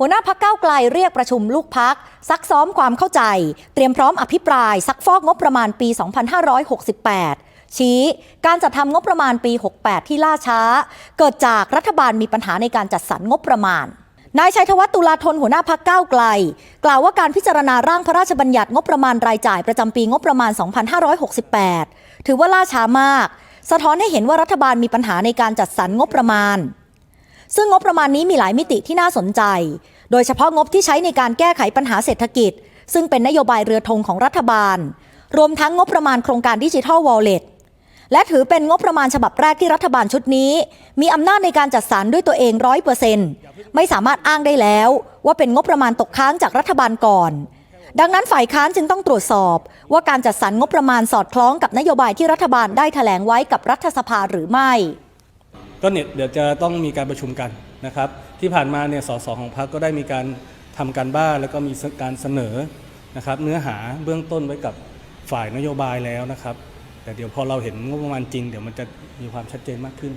หัวหน้าพักเก้าไกลเรียกประชุมลูกพัก ซักซ้อมความเข้าใจ เตรียมพร้อมอภิปราย ซักฟอกงบประมาณปี 2568 ชี้การจัดทำงบประมาณปี 68 ที่ล่าช้า เกิดจากรัฐบาลมีปัญหาในการจัดสรรงบประมาณนายชัยธวัฒน์ตุลาธนหัวหน้าพักก้าวไกล กล่าวว่าการพิจารณาร่างพระราชบัญญัติงบประมาณรายจ่ายประจำปีงบประมาณ 2568 ถือว่าล่าช้ามาก สะท้อนให้เห็นว่ารัฐบาลมีปัญหาในการจัดสรรงบประมาณ ซึ่งงบประมาณนี้มีหลายมิติที่น่าสนใจ โดยเฉพาะงบที่ใช้ในการแก้ไขปัญหาเศรษฐกิจ ซึ่งเป็นนโยบายเรือธงของรัฐบาล รวมทั้งงบประมาณโครงการดิจิทัลวอลเล็ตและถือเป็นงบประมาณฉบับแรกที่รัฐบาลชุดนี้ มีอำนาจในการจัดสรรด้วยตัวเองร้อยเปอร์เซ็นต์ไม่สามารถอ้างได้แล้ว ว่าเป็นงบประมาณตกค้างจากรัฐบาลก่อน ดังนั้นฝ่ายค้านจึงต้องตรวจสอบ ว่าการจัดสรรงบประมาณสอดคล้องกับนโยบายที่รัฐบาลได้แถลงไว้กับรัฐสภาหรือไม่ ก็เนี่ยเดี๋ยวจะต้องมีการประชุมกันนะครับ ที่ผ่านมาเนี่ยสสของพรรคก็ได้มีการทำการบ้านแล้วก็มีการเสนอนะครับ เนื้อหาเบื้องต้นไว้กับฝ่ายนโยบายแล้วนะครับ แต่เดี๋ยวพอเราเห็นงบประมาณจริง เดี๋ยวมันจะมีความชัดเจนมากขึ้น